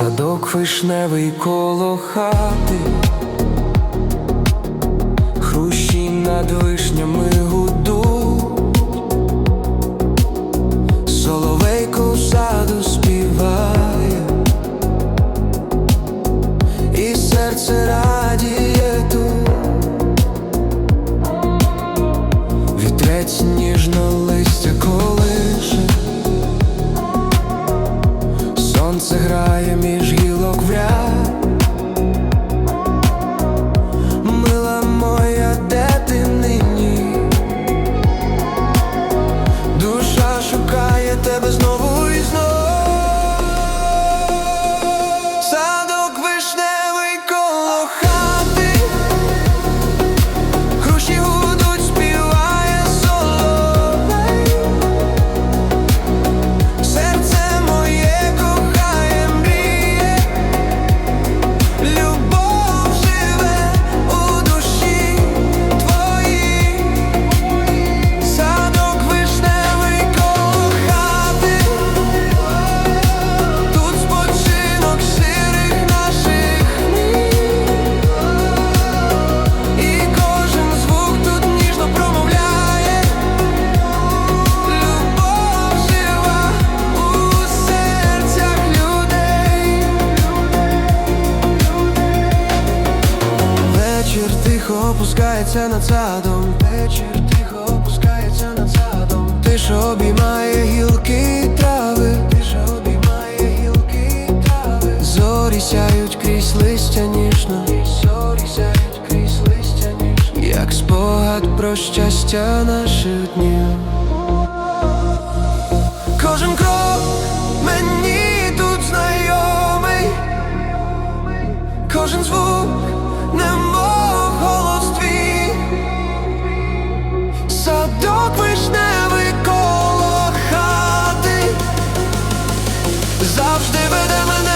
Садок вишневий коло хати, хрущі над вишнями гудуть, соловейко в саду співає, і серце радіє тут, вітрець ніжно листя колише. Грає між гілок в опускається над садом. Вечір тихо опускається над садом. Тиша обіймає гілки трави. Тиша обіймає гілки трави. Зорі сяють крізь листя ніжно. Зорі сяють крізь листя ніжно. Як спогад про щастя наших днів. Кожен крок мені тут знайомий, кожен звук, Садок вишневий коло хати завжди веде мене.